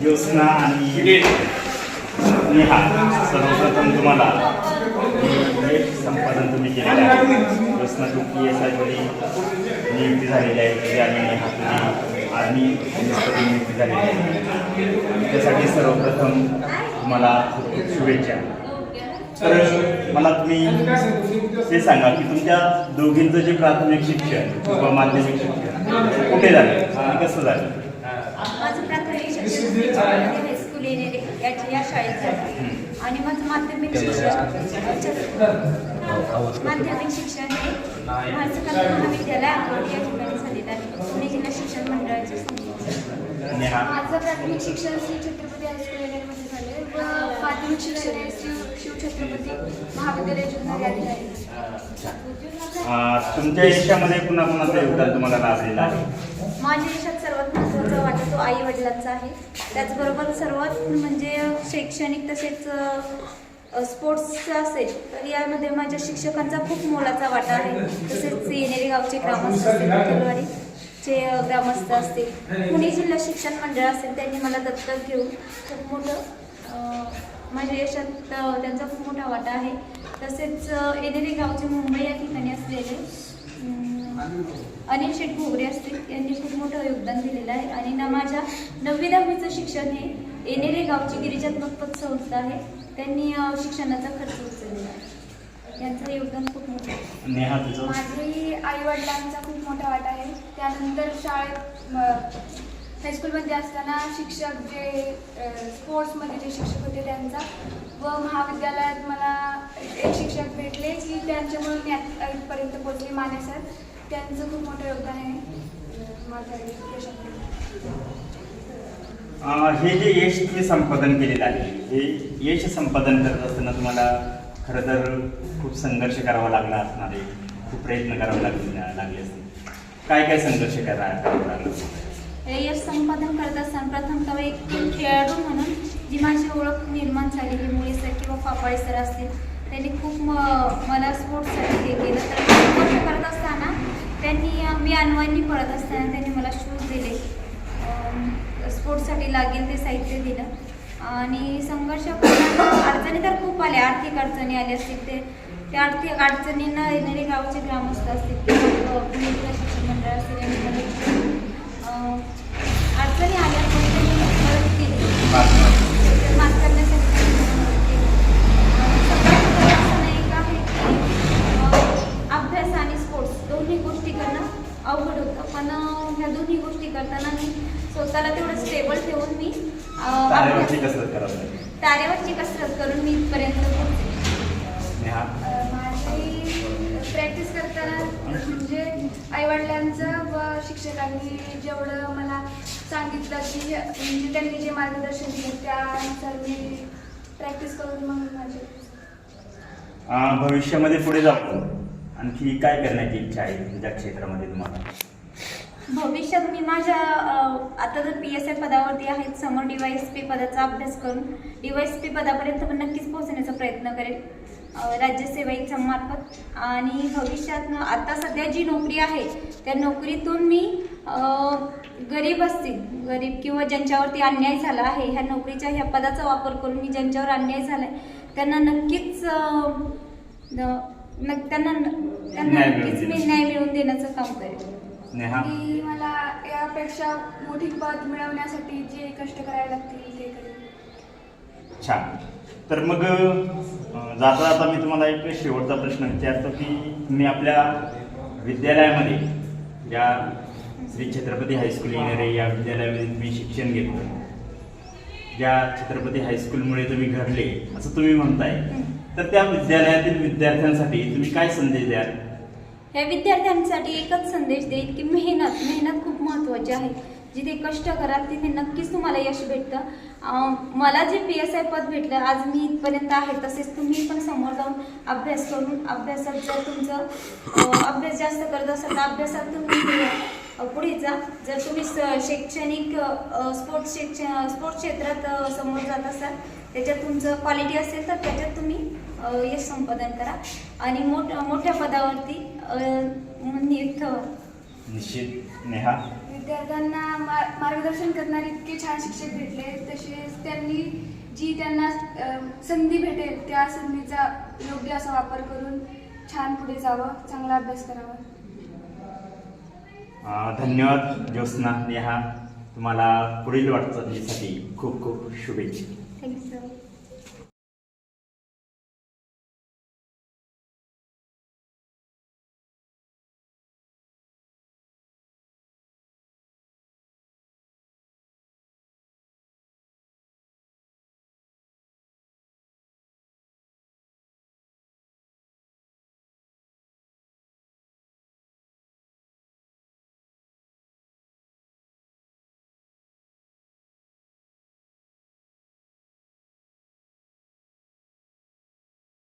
ज्योत्स्ना आणि नेहा सर्वप्रथम तुम्हाला संपादन तुम्ही केलेलं आहे. ज्योत्स्ना तुमची एस आयमध्ये नियुक्ती झालेली आहे. आणि नेहा तुम्ही आर्मी नियुक्ती झालेली आहे. त्यासाठी सर्वप्रथम तुम्हाला शुभेच्छा. तर मला तुम्ही हे सांगा की तुमच्या दोघींचं जे प्राथमिक शिक्षण किंवा माध्यमिक शिक्षण कुठे झालं? आणि कसं झालं? माझं प्राथमिक शिक्षण याची या शाळेत झालं. आणि माझं माध्यमिक शिक्षण माध्यमिक शिक्षण हे महाराष्ट्र महाविद्यालय अकोट या ठिकाणी झालेलं आहे. पुणे जिल्हा शिक्षण मंडळाचे माझं प्राथमिक शिक्षण श्री छत्रपती हायस्कूल एनएडमध्ये झाले व माध्यमिक शिक्षण हे शिव शिव छत्रपती महाविद्यालय तुमच्या यशामध्ये पुन्हा कुणाचं योगदान तुम्हाला लाभलेलं आहे? माझ्या देशात सर्वात महत्त्वाचा वाटा तो आई वडिलांचा आहे. त्याचबरोबर सर्वात म्हणजे शैक्षणिक तसेच स्पोर्ट्सचं असेल तर यामध्ये माझ्या शिक्षकांचा खूप मोलाचा वाटा आहे. तसेच येणेरे गावचे ग्रामस्थ असतील अ, ग्रामस्थ असतील. पुणे जिल्हा शिक्षण मंडळ असेल त्यांनी मला दत्तक घेऊन खूप मोठं माझ्या यशात त्यांचा खूप मोठा वाटा आहे. तसेच येणेरे गावचे मुंबई या ठिकाणी असलेले अनिल शेठ घोगरे असतील यांनी खूप मोठं योगदान दिलेलं आहे. आणि ना माझ्या नववी दहावीचं शिक्षण हे येणेरे गावची गिरिजात्मक संस्था आहे. त्यांनी शिक्षणाचा खर्च उचललेला आहे. यांचं योगदान खूप मोठं आहे. नेहा तुझं माझेही आई वडिलांचा खूप मोठा वाटा आहे. त्यानंतर शाळेत म, हायस्कूलमध्ये असताना शिक्षक जे स्पोर्ट्समध्ये जे शिक्षक होते त्यांचा व महाविद्यालयात मला एक शिक्षक भेटले की त्यांच्यामुळे मी आजपर्यंत पोचले माने सर त्यांचं खूप मोठं योगदान आहे. माझ्या हे जे यश तुम्ही संपादन केलेलं आहे हे यश संपादन करत असताना तुम्हाला खरं तर खूप संघर्ष करावा लागला असणार आहे. खूप प्रयत्न करावे लागले लागले असतील. काय काय संघर्ष करावा लागला यश संपादन करत असताना प्रथमतः एक खेळाडू म्हणून जी माझी ओळख निर्माण झालेली मुळे सर किंवा फापाळे सर असतील त्यांनी खूप म- मला स्पोर्ट्ससाठी हे केलं. तर स्पोर्ट्स करत असताना त्यांनी मी अनवानी पळत असताना त्यांनी मला शूज दिले. स्पोर्टसाठी स्पोर्ट्ससाठी लागेल ते साहित्य दिलं. आणि संघर्ष अडचणी तर खूप आल्या आर्थिक अडचणी आल्या असतील ते त्या आर्थिक अडचणींना येणारे गावचे ग्रामस्थ असतील शिक्षण मंडळ असतील यांनी मदत अडचणी आल्या त्यांनी मदत केली. तर मात करण्यासाठी मदत केली. सगळ्यात असं आहे की अं, अभ्यास आणि स्पोर्ट्स दोन्ही गोष्टी करणं अवघड होतं. पण ह्या दोन्ही गोष्टी करताना मी स्वतःला तेवढं स्टेबल ठेवून मी तारेवरची कसरत करून मी इथपर्यंत पोहोचले. नेहा? माझी प्रॅक्टिस करताना म्हणजे आईवडिलांचं व शिक्षकांनी जेवढं मला सांगितलं की म्हणजे त्यांनी जे मार्गदर्शन दिलं त्यानुसार मी प्रॅक्टिस करून मग माझे भविष्यामध्ये पुढे जाऊन आणखी काय करण्याची इच्छा आहे तुमच्या क्षेत्रामध्ये तुम्हाला? भविष्यात मी माझ्या अ, आता जर पी एस आय पदावरती आहेत समोर डी वाय एस पी पदाचा अभ्यास करून डी वाय एस पी पदापर्यंत पण नक्कीच पोहोचण्याचा प्रयत्न करेल अ, राज्यसेवेच्या मार्फत. आणि भविष्यात न- आता सध्या जी नोकरी आहे त्या नोकरीतून मी गरीब असतील गरीब किंवा ज्यांच्यावरती अन्याय झाला आहे ह्या नोकरीच्या ह्या पदाचा वापर करून मी ज्यांच्यावर अन्याय झाला आहे त्यांना नक्कीच त्यांना त्यांना नक्कीच मी देण्याचं. न्याय मिळवून देण्याचं काम करेल नेहा? की मला यापेक्षा मोठी पद मिळवण्यासाठी जे कष्ट करावे लागतील ते करेल छान. तर मग जाता जाता मी तुम्हाला एक शेवटचा प्रश्न विचारतो की तुम्ही आपल्या विद्यालयामध्ये या श्री छत्रपती हायस्कूल येणारे या विद्यालयामध्ये तुम्ही शिक्षण घेतलं. ज्या छत्रपती हायस्कूलमुळे तुम्ही घडले असं तुम्ही म्हणताय. तर त्या विद्यालयातील विद्यार्थ्यांसाठी तुम्ही काय संदेश द्याल? ह्या विद्यार्थ्यांसाठी एकच संदेश देईल की मेहनत मेहनत खूप महत्त्वाची आहे. जिथे कष्ट कराल तिथे नक्कीच तुम्हाला यश भेटतं. मला जे पी एस आय पद भेटलं आज मी इथपर्यंत आहे तसेच तुम्ही पण समोर जाऊन अभ्यास करून अभ्यासात जर तुमचं अभ्यास जास्त करत असाल तर अभ्यासात तुम्ही पुढे जा. जर तुम्ही स- शैक्षणिक स्पोर्ट्स शैक्ष स्पोर्ट्स क्षेत्रात समोर जात असाल त्याच्यात तुमचं क्वालिटी असेल तर त्याच्यात तुम्ही यश संपादन करा. आणि मोठ मोठ्या पदावरती नियुक्त व्हा निश्चित नेहा. विद्यार्थ्यांना मा मार्गदर्शन करणारे इतके छान शिक्षक भेटले. तसेच त्यांनी जी त्यांना संधी भेटेल त्या संधीचा योग्य असा वापर करून छान पुढे जावं चांगला अभ्यास करावा. धन्यवाद ज्योत्स्ना नेहा. तुम्हाला पुढील वाटचालीसाठी खूप खूप शुभेच्छा. Thank you sir